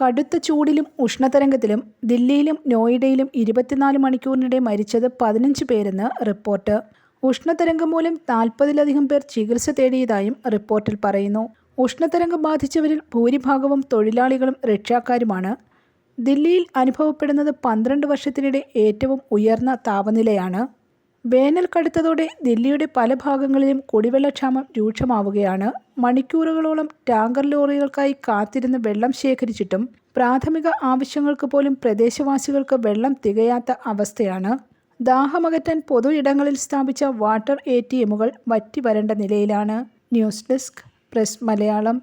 കടുത്ത ചൂടിലും ഉഷ്ണതരംഗത്തിലും ദില്ലിയിലും നോയിഡയിലും ഇരുപത്തിനാല് മണിക്കൂറിനിടെ മരിച്ചത് പതിനഞ്ച് പേരെന്ന് റിപ്പോർട്ട്. ഉഷ്ണതരംഗം മൂലം നാൽപ്പതിലധികം പേർ ചികിത്സ തേടിയതായും റിപ്പോർട്ടിൽ പറയുന്നു. ഉഷ്ണതരംഗം ബാധിച്ചവരിൽ ഭൂരിഭാഗവും തൊഴിലാളികളും രക്ഷാക്കാരുമാണ്. ദില്ലിയിൽ അനുഭവപ്പെടുന്നത് പന്ത്രണ്ട് വർഷത്തിനിടെ ഏറ്റവും ഉയർന്ന താപനിലയാണ്. വേനൽ കടുത്തതോടെ ദില്ലിയുടെ പല ഭാഗങ്ങളിലും കുടിവെള്ളക്ഷാമം രൂക്ഷമാവുകയാണ്. മണിക്കൂറുകളോളം ടാങ്കർ ലോറികൾക്കായി കാത്തിരുന്ന് വെള്ളം ശേഖരിച്ചിട്ടും പ്രാഥമിക ആവശ്യങ്ങൾക്ക് പോലും പ്രദേശവാസികൾക്ക് വെള്ളം തികയാത്ത അവസ്ഥയാണ്. ദാഹമകറ്റാൻ പൊതു ഇടങ്ങളിൽ സ്ഥാപിച്ച വാട്ടർ എ ടി എമ്മുകൾ വറ്റി വരേണ്ട നിലയിലാണ്. News desk press Malayalam.